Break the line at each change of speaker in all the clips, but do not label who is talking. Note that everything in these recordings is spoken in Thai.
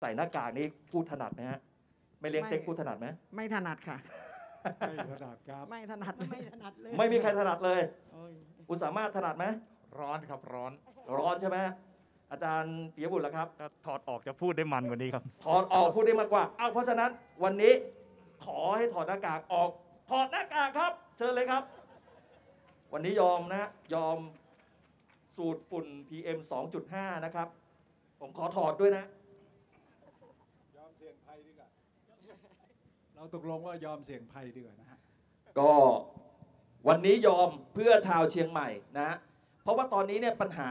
ใส่หน้ากากนี่พูดถนัดไหมฮะไม่เลี้ยง
ไม่
เต็กพูดถนัดไหม
ไม่ถนัดค่ะ
ไม่ถนัดครับ
ไม่ถนัดไม่ถนัดเลย
ไม่มีใครถนัดเลย
โอ้ย
คุณสามารถถนัดไหม
ร้อนครับร้อน
ร้อนใช่ไหมอาจารย์ปิยบุตรล่ะครับ
ถ้าถอดออกจะพูดได้มันกว่านี้ครับ
ถอดออกพูดได้มากกว่าอ้าวเพราะฉะนั้นวันนี้ขอให้ถอดหน้ากากออก ถอดหน้ากากครับ เชิญเลยครับ วันนี้ยอมนะยอมสูตรฝุ่น PM 2.5 นะครับ ผมขอถอดด้วยนะ
ยอมเสี่ยงภัยดีกว่า เราตกลงว่ายอมเสี่ยงภัยดีกว่านะฮะ
ก็วันนี้ยอมเพื่อชาวเชียงใหม่นะเพราะว่าตอนนี้เนี่ยปัญหา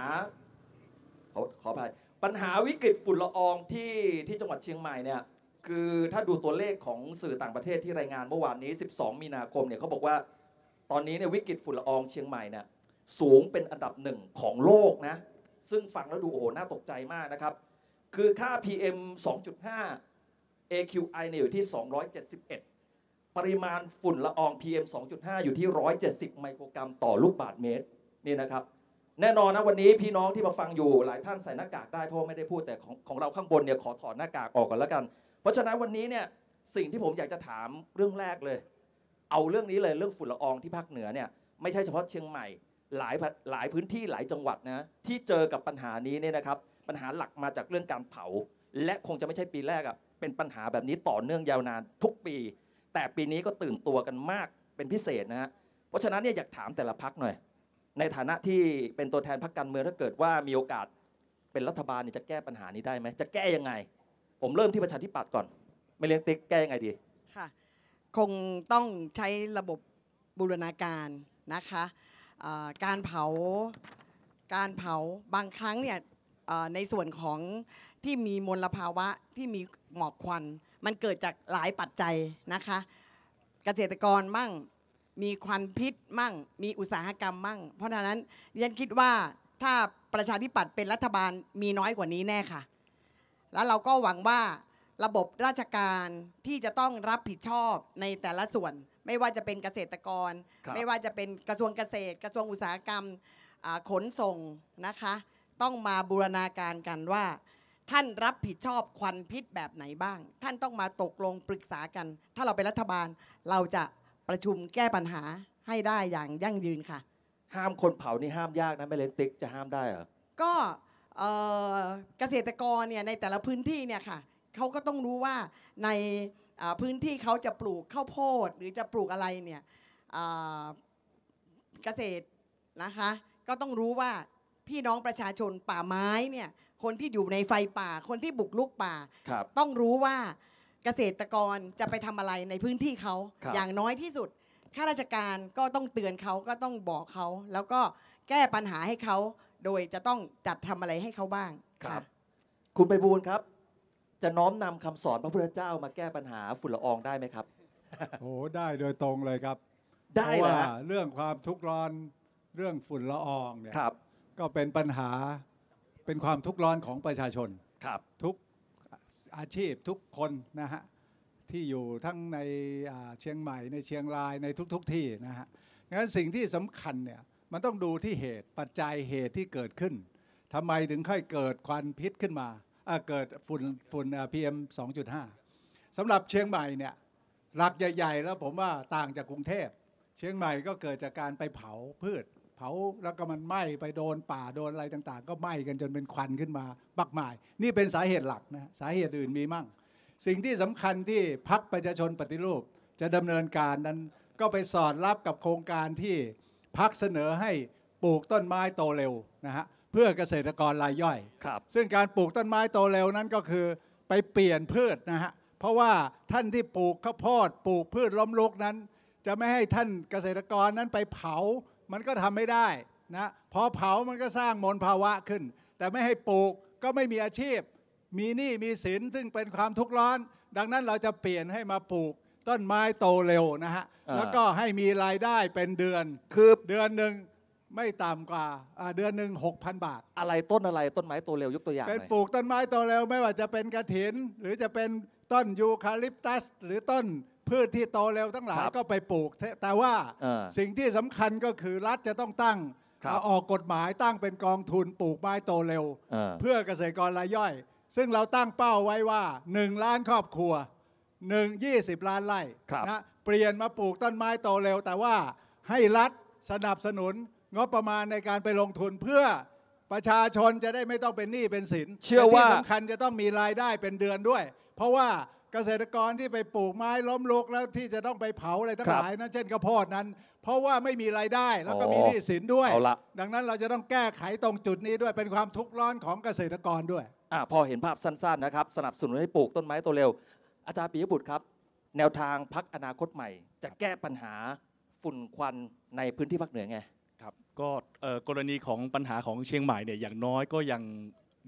ขอขออภัยปัญหาวิกฤตฝุ่นละอองที่ที่จังหวัดเชียงใหม่เนี่ยคือถ้าดูตัวเลขของสื่อต่างประเทศที่รายงานเมื่อวานนี้ 12 มีนาคมเนี่ยเขาบอกว่าตอนนี้เนี่ยวิกฤตฝุ่นละอองเชียงใหม่เนี่ยสูงเป็นอันดับหนึ่งของโลกนะซึ่งฟังแล้วดูโอ้โหน่าตกใจมากนะครับ คือค่า PM 2.5 AQI เนี่ยอยู่ที่ 271 ปริมาณฝุ่นละออง PM 2.5 อยู่ที่ 170 ไมโครกรัมต่อลูกบาศก์เมตรนี่นะครับ แน่นอนนะวันนี้พี่น้องที่มาฟังอยู่หลายท่านใส่หน้ากากได้เพราะไม่ได้พูดแต่ของของเราข้างบนเนี่ยขอถอดหน้ากากออกก่อนแล้วกัน เพราะฉะนั้นวันนี้เนี่ยสิ่งที่ผมอยากจะถามเรื่องแรกเลย เอาเรื่องนี้เลยเรื่องฝุ่นละอองที่ภาคเหนือเนี่ยไม่ใช่เฉพาะเชียงใหม่ หลายหลายพื้นที่หลายจังหวัดนะที่เจอกับปัญหานี้เนี่ยนะครับปัญหาหลักมาจากเรื่องการเผา และคงจะไม่ใช่ปีแรกอะเป็นปัญหาแบบนี้ต่อเนื่องยาวนานทุกปี แต่ปีนี้ก็ตื่นตัวกันมากเป็นพิเศษนะฮะเพราะฉะนั้นเนี่ยอยากถามแต่ละพักหน่อย ในฐานะที่เป็นตัวแทนพรรคการเมืองถ้าเกิดว่ามีโอกาสเป็นรัฐบาลเนี่ยจะแก้ปัญหานี้ได้ไหมจะแก้ยังไง ผมเริ่มที่ประชาธิปัตย์ก่อน ไม่เลี้ยงติ๊กแก้ยังไงดี
ค่ะคงต้องใช้ระบบบูรณาการนะคะการเผาการเผาบางครั้งเนี่ยในส่วนของ ที่มีมลภาวะที่มีหมอกควัน มันเกิดจากหลายปัจจัยนะคะ เกษตรกรมั่ง มีควันพิษมั่ง มีอุตสาหกรรมมั่ง เพราะฉะนั้นดิฉันคิดว่าถ้าประชาธิปัตย์เป็นรัฐบาลมีน้อยกว่านี้แน่ค่ะ แล้วเราก็หวังว่าระบบราชการที่จะต้องรับผิดชอบในแต่ละส่วน ไม่ว่าจะเป็นเกษตรกร
ครับ
ไม่ว่าจะเป็นกระทรวงเกษตร กระทรวงอุตสาหกรรมอ่าขนส่งนะคะ ต้องมาบูรณาการกันว่า ท่านรับผิดชอบควันพิษแบบไหนบ้าง ท่านต้องมาตกลงปรึกษากัน ถ้าเราเป็นรัฐบาลเราจะประชุมแก้ปัญหาให้ได้อย่างยั่งยืนค่ะ
ห้ามคนเผานี่ห้ามยากนะไม่เลี้ยงติ๊กจะห้ามได้เหรอ
ก็เอ่อเกษตรกรเนี่ยในแต่ละพื้นที่เนี่ยค่ะเขาก็ต้องรู้ว่าในอ่าพื้นที่เขาจะปลูกข้าวโพดหรือจะปลูกอะไรเนี่ยอ่าเกษตรนะคะ ก็ต้องรู้ว่าพี่น้องประชาชนป่าไม้เนี่ย คนที่อยู่ในไฟป่า คนที่บุกลุกป่า
ครับ
ต้องรู้ว่าเกษตรกรจะไปทำอะไรในพื้นที่เขา
ครับ
อย่างน้อยที่สุดข้าราชการก็ต้องเตือนเขาก็ต้องบอกเขา แล้วก็แก้ปัญหาให้เขาโดยจะต้องจัดทำอะไรให้เขาบ้าง
ครับะคุณไปบูลย์ครับ จะน้อมนำคำสอนพระพุทธเจ้ามาแก้ปัญหาฝุ่นละอองได้ไหมครับ
โอ้ได้โดยตรงเลยครับ
ได้
เพราะ
เหรอ
ว่า
ฮะ
เรื่องความทุกข์ร้อนเรื่องฝุ่นละอองเนี่ย
ครับ
ก็เป็นปัญหา เป็นความทุกข์ร้อนของประชาชน
ครับ
ทุกอาชีพทุกคนนะฮะที่อยู่ทั้งในอ่าเชียงใหม่ในเชียงรายในทุกๆทที่นะฮะงั้นสิ่งที่สำคัญเนี่ยมันต้องดูที่เหตุปัจจัยเหตุที่เกิดขึ้นทำไมถึงค่อยเกิดควันพิษขึ้นมาอ่าเกิดฝุ่นฝุ่นพีเอ็มสองจุดห้าสำหรับเชียงใหม่เนี่ยหลักใหญ่ ๆ แล้วผมว่าต่างจากกรุงเทพ เชียงใหม่ก็เกิดจากการไปเผาพืช เผาแล้วก็มันไหม้ไปโดนป่าโดนอะไรต่าง ๆ ก็ไหม้กันจนเป็นควันขึ้นมาบักมาย นี่เป็นสาเหตุหลักนะสาเหตุอื่นมีมั่ง สิ่งที่สำคัญที่พักประชาชนปฏิรูป จะดำเนินการนั้นก็ไปสอดรับกับโครงการที่พักเสนอให้ปลูกต้นไม้โตเร็วนะฮะเพื่อเกษตรกรรายย่อย
ครับ
ซึ่งการปลูกต้นไม้โตเร็วนั้นก็คือไปเปลี่ยนพืชนะฮะเพราะว่าท่านที่ปลูกข้าวโพดปลูกพืชล้มลุกนั้น จะไม่ให้ท่านเกษตรกรนั้นไปเผา มันก็ทำไม่ได้นะพอเผามันก็สร้างมลภาวะขึ้น แต่ไม่ให้ปลูกก็ไม่มีอาชีพ มีหนี้มีสินซึ่งเป็นความทุกข์ร้อน ดังนั้นเราจะเปลี่ยนให้มาปลูกต้นไม้โตเร็วนะฮะ
อ่า
แล้วก็ให้มีรายได้เป็นเดือน
คือ
เดือนหนึ่งไม่ต่ำกว่าอ่าเดือนหนึ่ง6,000บาท
อะไรต้นอะไรต้นไม้ตัวเร็วยกตัวอย่างห
เป็น
น่อย
ปลูกต้นไม้โตเร็วไม่ว่าจะเป็นกระถิน หรือจะเป็นต้นยูคาลิปตัส หรือต้น พืชที่โตเร็วทั้งหลาย
ครับ
ก็ไปปลูก แต่ว่า
เออ
สิ่งที่สำคัญก็คือรัฐจะต้องตั้ง
ครับ
เอาออกกฎหมายตั้งเป็นกองทุนปลูกไม้โตเร็ว
เออ
เพื่อเกษตรกรรายย่อย ซึ่งเราตั้งเป้าไว้ว่า 1 ล้านครอบครัว1 20 ล้านไร่
ครับ
นะเปลี่ยนมาปลูกต้นไม้โตเร็ว แต่ว่าให้รัฐสนับสนุนงบประมาณในการไปลงทุนเพื่อประชาชนจะได้ไม่ต้องเป็นหนี้เป็นสิน
เชื่อว่า
และที่สำคัญจะต้องมีรายได้เป็นเดือนด้วย เพราะว่า เกษตรกรที่ไปปลูกไม้ล้มลุกแล้วที่จะต้องไปเผาอะไรทั้งหลายนั้นเช่นข้าวโพดนั้น เพราะว่าไม่มีรายได้แล้วก็มีหนี้สินด้วย
เอาละ
ดังนั้นเราจะต้องแก้ไขตรงจุดนี้ด้วยเป็นความทุกข์ร้อนของเกษตรกรด้วย
อะพอเห็นภาพสั้นๆนะครับ สนับสนุนให้ปลูกต้นไม้โตเร็ว อาจารย์ปิยบุตรครับ แนวทางพักอนาคตใหม่ จะแก้ปัญหาฝุ่นควันในพื้นที่ภาคเหนือไง
ครับก็เอ่อกรณีของปัญหาของเชียงใหม่เนี่ยอย่างน้อยก็ยัง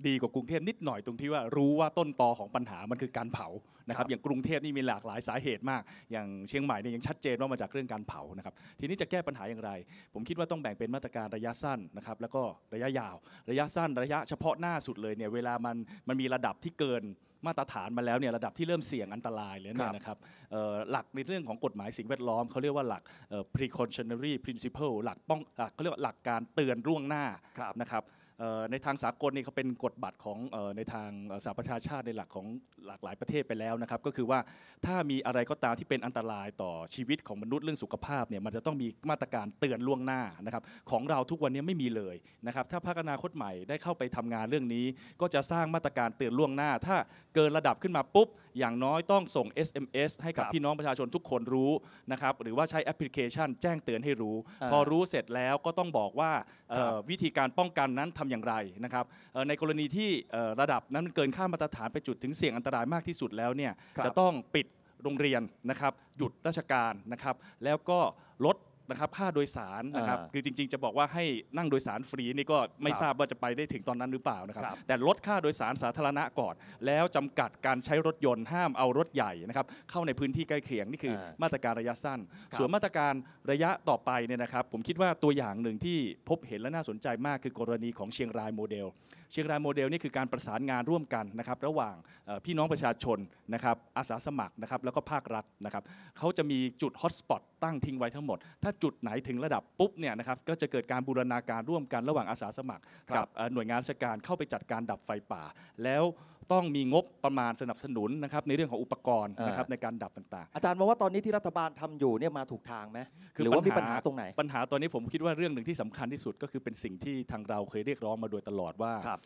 ดีกว่ากรุงเทพนิดหน่อยตรงที่ว่ารู้ว่าต้นตอของปัญหามันคือการเผานะครั
ครับบ
อย่างกรุงเทพนี่มีหลากหลายสาเหตุมาก อย่างเชียงใหม่เนี่ยยังชัดเจนว่ามาจากเรื่องการเผานะครับทีนี้จะแก้ปัญหาอย่างไร ผมคิดว่าต้องแบ่งเป็นมาตรการระยะสั้นนะครับแล้วก็ระยะยาว ระยะสั้นระยะเฉพาะหน้าสุดเลยเนี่ยเวลามันมันมีระดับที่เกินมาตรฐานมาแล้วเนี่ยระดับที่เริ่มเสี่ยงอันตรายเลย
ครั
เนี่ย
บ
นะครับเอ่อหลักในเรื่องของกฎหมายสิ่งแวดล้อมเขาเรียกว่าหลักเอ่อ precautionary principle หลักป้องหลักเขาเรียกว่าหลักการเตือนล่วงหน้า
ครับ
นะครับเอ่อ ในทางสากลนี่เขาเป็นกฎบัตรของเอ่อในทางเอ่อสหประชาชาติในหลักของหลากหลายประเทศไปแล้วนะครับ ก็คือว่าถ้ามีอะไรก็ตามที่เป็นอันตรายต่อชีวิตของมนุษย์เรื่องสุขภาพเนี่ยมันจะต้องมีมาตรการเตือนล่วงหน้านะครับของเราทุกวันนี้ไม่มีเลยนะครับถ้าพรรคอนาคตใหม่ได้เข้าไปทำงานเรื่องนี้ ก็จะสร้างมาตรการเตือนล่วงหน้า ถ้าเกินระดับขึ้นมาปุ๊บ อย่างน้อยต้องส่ง SMS ให้กับ
ครับ
พี่น้องประชาชนทุกคนรู้นะครับหรือว่าใช้แอปพลิเคชัน แจ้งเตือนให้รู้
อ่า
พอรู้เสร็จแล้วก็ต้องบอกว่าเอ่อ
ครับ
วิธีการป้องกันนั้นทำอย่างไรนะครับเอ่อในกรณีที่เอ่อระดับนั้นมันเกินค่ามาตรฐานไปจุดถึงเสี่ยงอันตรายมากที่สุดแล้วเนี่ย
ครับ
จะต้องปิดโรงเรียนนะครับหยุดราชการนะครับแล้วก็ลด นะครับค่าโดยสารนะครับ
อ่า
คือจริง ๆ จะบอกว่าให้นั่งโดยสารฟรีนี่ก็ไม่
ครับ
ทราบว่าจะไปได้ถึงตอนนั้นหรือเปล่านะครับ
ครับ
แต่ลดค่าโดยสารสาธารณะก่อน แล้วจำกัดการใช้รถยนต์ห้ามเอารถใหญ่นะครับเข้าในพื้นที่ใกล้เคียงนี่คืออามาตรการระยะสั้น
ครับ
ส่วนมาตรการระยะต่อไปเนี่ยนะครับ ผมคิดว่าตัวอย่างหนึ่งที่พบเห็นและน่าสนใจมากคือกรณีของเชียงรายโมเดลเชียงรายโมเดลนี่คือการประสานงานร่วมกันนะครับระหว่างเอ่อพี่น้องประชาชนนะครับอาสาสมัครนะครับแล้วก็ภาครัฐนะครับเขาจะมีจุดฮอตสปอตตั้งทิ้งไว้ทั้งหมด ถ้าจุดไหนถึงระดับปุ๊บเนี่ยนะครับก็จะเกิดการบูรณาการร่วมกันระหว่างอาสาสมัคร
ครับ
กับเอ่อหน่วยงานราชการเข้าไปจัดการดับไฟป่าแล้ว ต้องมีงบประมาณสนับสนุนนะครับในเรื่องของอุปกรณ์นะครับในการดับต่าง
อาจารย์มองว่าตอนนี้ที่รัฐบาลทำอยู่เนี่ยมาถูกทางไหม
คือ
หรือว่ามี
ปั
ปัญ
ญ
หา
หา
ตรงไหน
ปัญหาตอนนี้ผมคิดว่าเรื่องหนึ่งที่สำคัญที่สุดก็คือเป็นสิ่งที่ทางเราเคยเรียกร้องมาโดยตลอดว่า
ครับ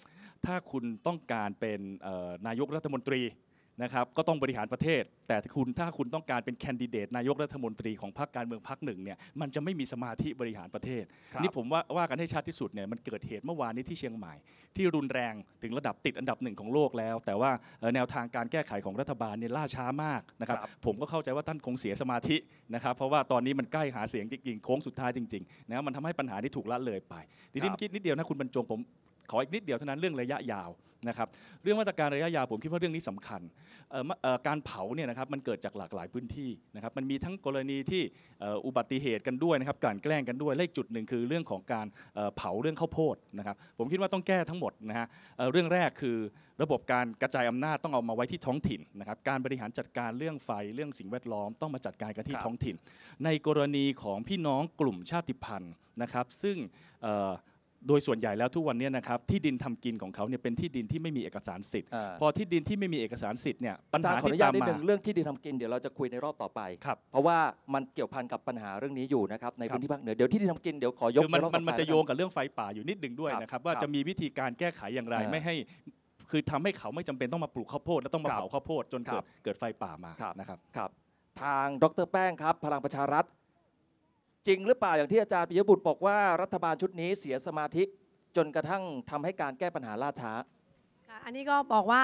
ถ้าคุณต้องการเป็นเอ่อนายกรัฐมนตรี นะครับก็ต้องบริหารประเทศ แต่คุณถ้าคุณต้องการเป็นแคนดิเดตนายกรัฐมนตรีของพรรคการเมืองพรรคหนึ่งเนี่ยมันจะไม่มีสมาธิบริหารประเทศ
ครับ
นี่ผมว่าว่ากันให้ชัดที่สุดเนี่ยมันเกิดเหตุเมื่อวานนี้ที่เชียงใหม่ ที่รุนแรงถึงระดับติดอันดับหนึ่งของโลกแล้ว แต่ว่าเอ่อแนวทางการแก้ไขของรัฐบาลเนี่ยล่าช้ามากนะครับ
ครับ
ผมก็เข้าใจว่าท่านคงเสียสมาธินะครับเพราะว่าตอนนี้มันใกล้หาเสียงจริงๆโค้งสุดท้ายจริงๆนะมันทำให้ปัญหาที่ถูกละเลยไปทีนี้
ครับ
เมื่อกี้นิดเดียวนะคุณบรรจงผม ขออีกนิดเดียวเท่านั้นเรื่องระยะยาวนะครับเรื่องมาตรการระยะยาวผมคิดว่าเรื่องนี้สำคัญเอ่อมะเอ่อการเผาเนี่ยนะครับมันเกิดจากหลากหลายพื้นที่นะครับมันมีทั้งกรณีที่เอ่ออุบัติเหตุกันด้วยนะครับกลั่นแกล้งกันด้วยเลขจุดหนึ่งคือเรื่องของการเอ่อเผาเรื่องข้าวโพดนะครับผมคิดว่าต้องแก้ทั้งหมดนะฮะเอ่อเรื่องแรกคือระบบการกระจายอำนาจต้องเอามาไว้ที่ท้องถิ่นนะครับการบริหารจัดการเรื่องไฟเรื่องสิ่งแวดล้อมต้องมาจัดการกันที่
ครับ
ท้องถิ่น ในกรณีของพี่น้องกลุ่มชาติพันธุ์นะครับซึ่งเอ่อ โดยส่วนใหญ่แล้วทุกวันเนี้นะครับที่ดินทำกินของเขาเนี่ยเป็นที่ดินที่ไม่มีเอกสารสิทธิ์
อ่า
พอที่ดินที่ไม่มีเอกสารสิทธิ์เนี่ยปั
อา
ญ
จาร
หา
ย์ขออนุ
ที่
ญา
ตา
ต
ม
นิด
มา
หนึ่งเรื่องที่ดินทำกินเดี๋ยวเราจะคุยในรอบต่อไป
ครับ
เพราะว่ามันเกี่ยวพันกับปัญหาเรื่องนี้อยู่นะครับใน
ครับ
พื้นที่ภาคเหนือเดี๋ยวที่ดินทำกินเดี๋ยวขอยก
คือมัน
ใรอบ
มัน
ต่อ
มัน
ไป
จะ
แล้ว
โย
กั
งกับเรื่องไฟป่าอยู่นิดหนึ่งด้วย
ครับ
นะครับว่า
ครับ
จะมีวิธีการแก้ไขอย่างไร
อ่า
ไม่ให้คือทำให้เขาไม่จำเป็นต้องมาปลูกข้าวโพดแล้วต้องมา
ครับ
เผาข้าวโพดจน
ครั
เกิ
บ
ดเกิดไฟป่ามา
ครับ
นะครับ
ครับทางดรแป้งครับพลังประชารัฐ จริงหรือเปล่าอย่างที่อาจารย์ปิยบุตรบอกว่ารัฐบาลชุดนี้เสียสมาธิจนกระทั่งทำให้การแก้ปัญหาล่าช้า
อันนี้ก็บอกว่า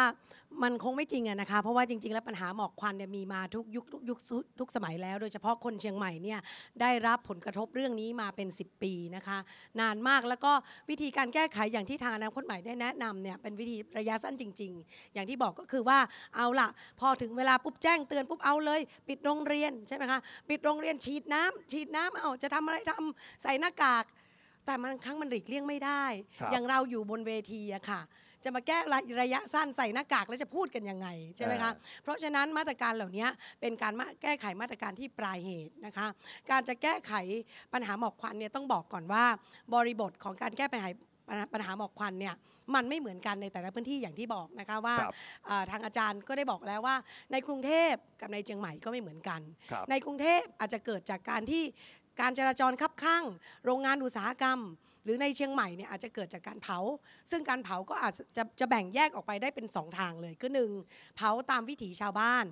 มันคงไม่จริงอะนะคะเพราะว่าจริง ๆ แล้วปัญหาหมอกควันเนี่ยมีมาทุกยุคทุกยุคทุกสมัยแล้ว โดยเฉพาะคนเชียงใหม่เนี่ยได้รับผลกระทบเรื่องนี้มาเป็น 10 ปีนะคะ นานมากแล้วก็วิธีการแก้ไขอย่างที่ทางอนาคตใหม่ได้แนะนำเนี่ยเป็นวิธีระยะสั้นจริง ๆ อย่างที่บอกก็คือว่าเอาล่ะ พอถึงเวลาปุ๊บแจ้งเตือนปุ๊บเอาเลย ปิดโรงเรียนใช่ไหมคะปิดโรงเรียนฉีดน้ำฉีดน้ำเอาจะทำอะไรทำใส่หน้ากาก แต่มันครั้งมันหลีกเลี่ยงไม่ได้
ครับ
อย่างเราอยู่บนเวทีอะค่ะ จะมาแก้ระระยะสั้นใส่หน้ากากแล้วจะพูดกันยังไงใช่ไหมคะเพราะฉะนั้นมาตรการเหล่านี้เป็นการมาแก้ไขมาตรการที่ปลายเหตุนะคะ การจะแก้ไขปัญหาหมอกควันเนี่ยต้องบอกก่อนว่า บริบทของการแก้ปัญหาปัญหาปัญหาหมอกควันเนี่ยมันไม่เหมือนกันในแต่ละพื้นที่อย่างที่บอกนะคะว่า
ครับ
เอ่อทางอาจารย์ก็ได้บอกแล้วว่า ในกรุงเทพกับในเชียงใหม่ก็ไม่เหมือนกัน
ครับ
ในกรุงเทพอาจจะเกิดจากการที่การจราจรคับข้าง โรงงานอุตสาหกรรม หรือในเชียงใหม่เนี่ยอาจจะเกิดจากการเผา ซึ่งการเผาก็อาจจะจะแบ่งแยกออกไปได้เป็นสองทางเลยคือหนึ่งเผาตามวิถีชาวบ้าน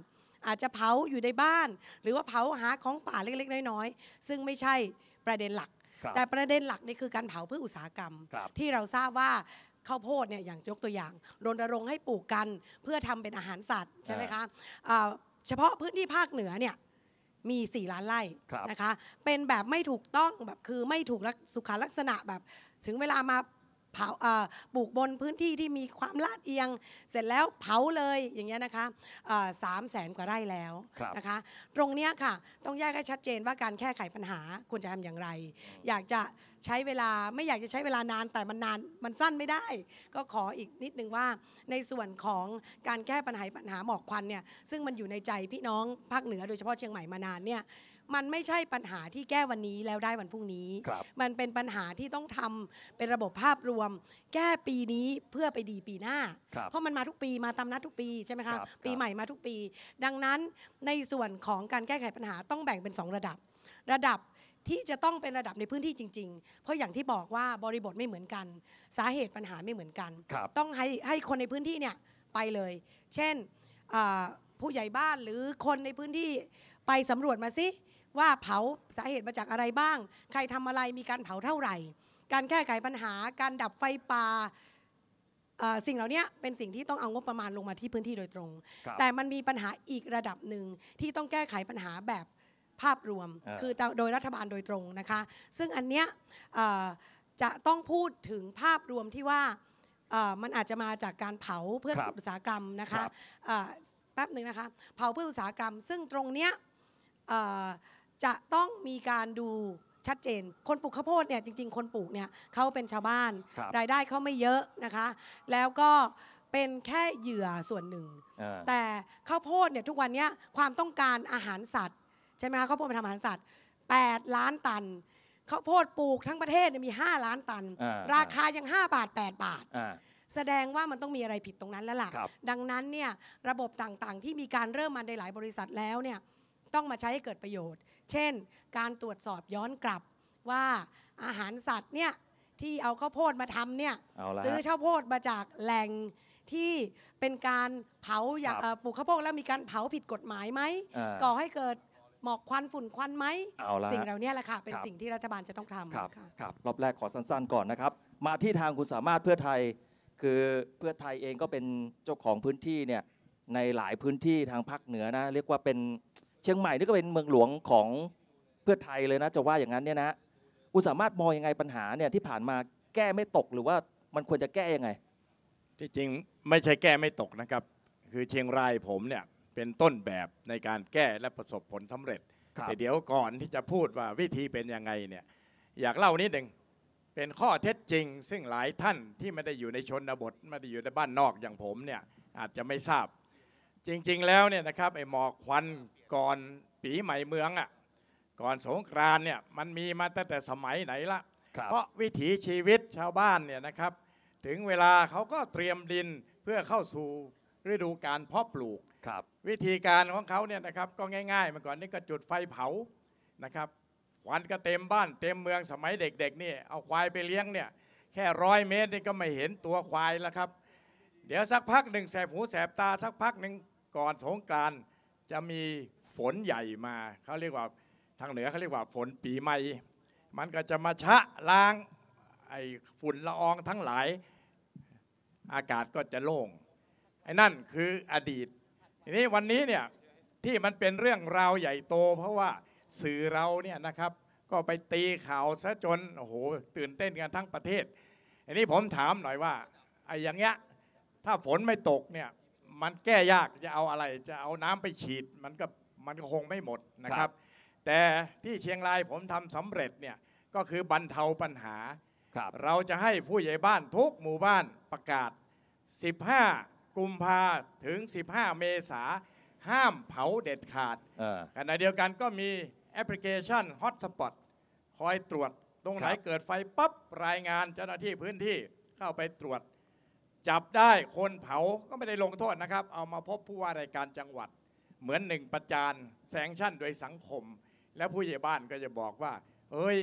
อาจจะเผาอยู่ในบ้าน หรือว่าเผาหาของป่าเล็กๆ น้อยๆ ซึ่งไม่ใช่ประเด็นหลัก
ครับ
แต่ประเด็นหลักนี่คือการเผาเพื่ออุตสาหกรรม
ครับ
ที่เราทราบว่าข้าวโพดเนี่ยอย่างยกตัวอย่างรณรงค์ให้ปลูกกันเพื่อทำเป็นอาหารสัตว์ใช่ไหมคะอ่าเฉพาะพื้นที่ภาคเหนือเนี่ย มี 4 ล้านไร่
ครับ
นะคะ เป็นแบบไม่ถูกต้องแบบคือไม่ถูกลักสุขาลักษณะแบบ ถึงเวลามาเผาอ่าปลูกบนพื้นที่ที่มีความลาดเอียง เสร็จแล้วเผาเลยอย่างเงี้ยนะคะสามแสนกว่าไร่แล้ว
ครับ
นะคะ ตรงเนี้ยค่ะ ต้องแยกให้ชัดเจนว่าการแก้ไขปัญหาควรจะทำอย่างไร อยากจะ ใช้เวลาไม่อยากจะใช้เวลานานแต่มันนานมันสั้นไม่ได้ ก็ขออีกนิดนึงว่า ในส่วนของการแก้ปัญหาปัญหาหมอกควันเนี่ยซึ่งมันอยู่ในใจพี่น้องภาคเหนือโดยเฉพาะเชียงใหม่มานานเนี่ยมันไม่ใช่ปัญหาที่แก้วันนี้แล้วได้วันพรุ่งนี้
ครับ
มันเป็นปัญหาที่ต้องทำเป็นระบบภาพรวม แก้ปีนี้เพื่อไปดีปีหน้า
ครับ
เพราะมันมาทุกปีมาตามนัดทุกปีใช่ไหม
ครั
คะ
บ
ปี
ครับ
ใหม่มาทุกปี ดังนั้นในส่วนของการแก้ไขปัญหาต้องแบ่งเป็น 2 ระดับ ระดับ ที่จะต้องเป็นระดับในพื้นที่จริง ๆ เพราะอย่างที่บอกว่าบริบทไม่เหมือนกัน สาเหตุปัญหาไม่เหมือนกัน
ครับ
ต้องให้ให้คนในพื้นที่เนี่ยไปเลย เช่นอ่าผู้ใหญ่บ้านหรือคนในพื้นที่ไปสำรวจมาสิว่าเผาสาเหตุมาจากอะไรบ้าง ใครทำอะไรมีการเผาเท่าไหร่ การแก้ไขปัญหาการดับไฟป่าเอ่อสิ่งเหล่านี้เป็นสิ่งที่ต้องเอางบประมาณลงมาที่พื้นที่โดยตรง
ครับ
แต่มันมีปัญหาอีกระดับหนึ่งที่ต้องแก้ไขปัญหาแบบ ภาพรวม
อ่า
คือโดยรัฐบาลโดยตรงนะคะ ซึ่งอันเนี้ยเอ่อจะต้องพูดถึงภาพรวมที่ว่าเอ่อมันอาจจะมาจากการเผาเพื่อ
ครับ
อุตสาหกรรมนะ
ครั
คะ
บ
เอ่อแป๊บหนึ่งนะคะเผาเพื่ออุตสาหกรรม ซึ่งตรงเนี้ยเอ่อจะต้องมีการดูชัดเจน คนปลูกข้าวโพดเนี่ยจริง ๆ คนปลูกเนี่ยเขาเป็นชาวบ้าน
ครับ
รายได้เขาไม่เยอะนะคะ แล้วก็เป็นแค่เหยื่อส่วนหนึ่ง
อ่า
แต่ข้าวโพดเนี่ยทุกวันเนี้ยความต้องการอาหารสัตว์ ใช่ไหมคะข้าวโพดมาทำอาหารสัตว์ 8 ล้านตันข้าวโพดปลูกทั้งประเทศเนี่ยมี 5 ล้านตัน
อ่า
ราคายัง 5 บาท 8 บาท
อ่า
แสดงว่ามันต้องมีอะไรผิดตรงนั้นแล้วล่ะ
ครับ
ดังนั้นเนี่ยระบบต่างๆ ที่มีการเริ่มมาในหลายบริษัทแล้วเนี่ยต้องมาใช้ให้เกิดประโยชน์ เช่น การตรวจสอบย้อนกลับว่าอาหารสัตว์เนี่ยที่เอาข้าวโพดมาทำเนี่ย
เอาละ
ซื้อ
ฮะ
ข้าวโพดมาจากแหล่งที่เป็นการเผาอย่าง
ครับ
เอ่อปลูกข้าวโพดแล้วมีการเผาผิดกฎหมายไหม
อ่า
ก่อให้เกิด หมอกควันฝุ่นควันไหม
เอาละ
สิ่ง
ฮะ
เหล่านี้แหละค่ะ เป็น
ครับ
สิ่งที่รัฐบาลจะต้องทำ
ครับ
ค่ะ
ครับรอบแรกขอสั้นๆก่อนนะครับ มาที่ทางคุณสามารถเพื่อไทย คือเพื่อไทยเองก็เป็นเจ้าของพื้นที่เนี่ยในหลายพื้นที่ทางภาคเหนือนะ เรียกว่าเป็นเชียงใหม่นี่ก็เป็นเมืองหลวงของเพื่อไทยเลยนะจะว่าอย่างนั้นเนี่ยนะคุณสามารถมองยังไงปัญหาเนี่ยที่ผ่านมาแก้ไม่ตกหรือว่ามันควรจะแก้ยังไง
ที่จริงไม่ใช่แก้ไม่ตกนะครับ คือเชียงรายผมเนี่ย เป็นต้นแบบในการแก้และประสบผลสำเร็จ
ครับ
แต่เดี๋ยวก่อนที่จะพูดว่าวิธีเป็นยังไงเนี่ยอยากเล่านิดหนึ่งเป็นข้อเท็จจริง ซึ่งหลายท่านที่ไม่ได้อยู่ในชนบทไม่ได้อยู่ในบ้านนอกอย่างผมเนี่ยอาจจะไม่ทราบ จริงๆแล้วเนี่ยนะครับไอ้หมอกควันก่อนปีใหม่เมืองอะก่อนสงกรานต์เนี่ยมันมีมาตั้งแต่สมัยไหนละ
ครับ
เพราะวิถีชีวิตชาวบ้านเนี่ยนะครับ ถึงเวลาเขาก็เตรียมดินเพื่อเข้าสู่ ฤดูการเพาะปลูก
ครับ
วิธีการของเขาเนี่ยนะครับก็ง่ายๆเมื่อก่อนนี่ก็จุดไฟเผานะครับควันก็เต็มบ้านเต็มเมืองสมัยเด็กๆนี่เอาควายไปเลี้ยงเนี่ยแค่ร้อยเมตรนี่ก็ไม่เห็นตัวควายแล้วครับ เดี๋ยวสักพักหนึ่งแสบหูแสบตาสักพักหนึ่งก่อนสงกรานต์จะมีฝนใหญ่มาเขาเรียกว่าทางเหนือเขาเรียกว่าฝนปีใหม่ มันก็จะมาชะล้างไอ้ฝุ่นละอองทั้งหลาย อากาศก็จะโล่ง ไอ้นั่นคืออดีต ทีนี้วันนี้เนี่ยที่มันเป็นเรื่องราวใหญ่โต เพราะว่าสื่อเราเนี่ยนะครับ ก็ไปตีข่าวซะจนโอ้โหตื่นเต้นกันทั้งประเทศ อันนี้ผมถามหน่อยว่าไอ้อย่างเงี้ยถ้าฝนไม่ตกเนี่ยมันแก้ยากจะเอาอะไร จะเอาน้ำไปฉีดมันก็มันก็คงไม่หมดนะค
ครั
รับบแต่ที่เชียงรายผมทำสำเร็จเนี่ยก็คือบรรเทาปัญหา
ครับ
เราจะให้ผู้ใหญ่บ้านทุกหมู่บ้านประกาศ 15 กุมภาถึง 15 เมษาห้ามเผาเด็ดขาด
เออ
ขณะเดียวกันก็มีแอปพลิเคชัน Hotspot คอยตรวจตรงไหน
ครับ
เกิดไฟปั๊บรายงานเจ้าหน้าที่พื้นที่เข้าไปตรวจ จับได้คนเผาก็ไม่ได้ลงโทษนะครับ เอามาพบผู้ว่าราชการจังหวัด เหมือนหนึ่งประจานแซงชั่นโดยสังคม แล้วผู้ใหญ่บ้านก็จะบอกว่า เอ้ย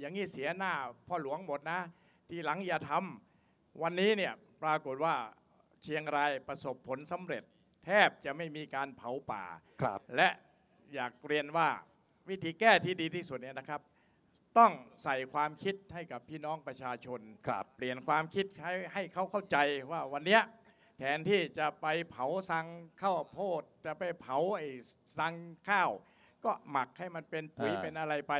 อย่างนี้เสียหน้าพ่อหลวงหมดนะ ทีหลังอย่าทำวันนี้เนี่ยปรากฏว่า เชียงรายประสบผลสำเร็จ แทบจะไม่มีการเผาป่า
ครับ
และอยากเรียนว่าวิธีแก้ที่ดีที่สุดเนี่ยนะครับ ต้องใส่ความคิดให้กับพี่น้องประชาชน
ครับ
เปลี่ยนความคิดให้ให้เขาเข้าใจว่าวันเนี้ยแทนที่จะไปเผาสังข้าวโพดจะไปเผาไอ้สังข้าว ก็หมักให้มันเป็นปุ๋ย
อ่า
เป็นอะไรไป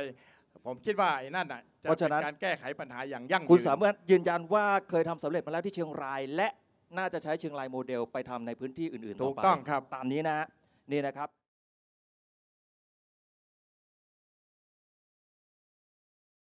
ผมคิดว่าไอ้นั่นน่ะจะ
เพราะ
เป็
ฉะนั้น
นการแก้ไขปัญหาอย่างยั่งยืน
คุณสามารถยืนยันว่าเคยทำสำเร็จมาแล้วที่เชียงราย และ น่าจะใช้เชียงรายโมเดลไปทำในพื้นที่อื่นๆต่
ถู
อกไป
ต้องครับ
ตามนี้นะฮะนี่นะครับ